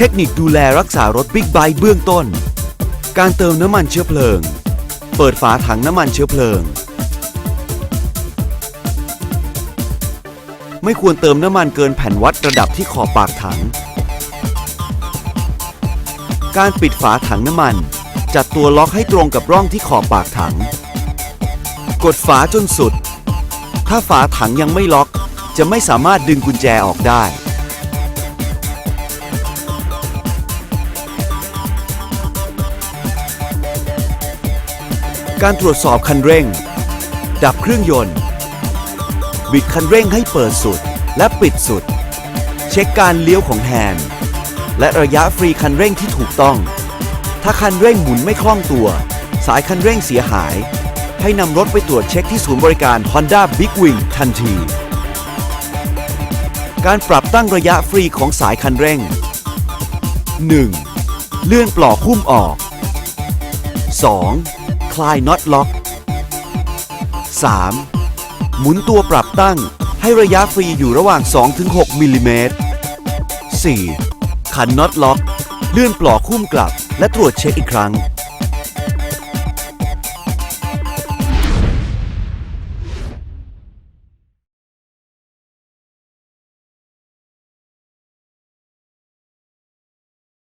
เทคนิคดูแลรักษารถบิ๊กไบค์เบื้องต้น การเติมน้ำมันเชื้อเพลิง เปิดฝาถังน้ำมันเชื้อเพลิง ไม่ควรเติมน้ำมันเกินแผ่นวัดระดับที่ขอบปากถัง การปิดฝาถังน้ำมัน จัดตัวล็อกให้ตรงกับร่องที่ขอบปากถัง กดฝาจนสุด ถ้าฝาถังยังไม่ล็อก จะไม่สามารถดึงกุญแจออกได้ การตรวจสอบคันเร่ง ดับเครื่องยนต์ บิดคันเร่งให้เปิดสุดและปิดสุด เช็คการเลี้ยวของแฮนด์และระยะฟรีคันเร่งที่ถูกต้อง ถ้าคันเร่งหมุนไม่คล่องตัว สายคันเร่งเสียหาย ให้นำรถไปตรวจเช็คที่ศูนย์บริการ Honda Big Wing ทันที การปรับตั้งระยะฟรีของสายคันเร่ง 1. เลื่อนปลอกหุ้มออก 2. คลายน็อตล็อก 3. หมุนตัวปรับตั้งให้ระยะฟรีอยู่ระหว่าง 2-6มิลลิเมตร 4. ขันน็อตล็อก เลื่อนปลอกคุ้มกลับ และตรวจเช็คอีกครั้ง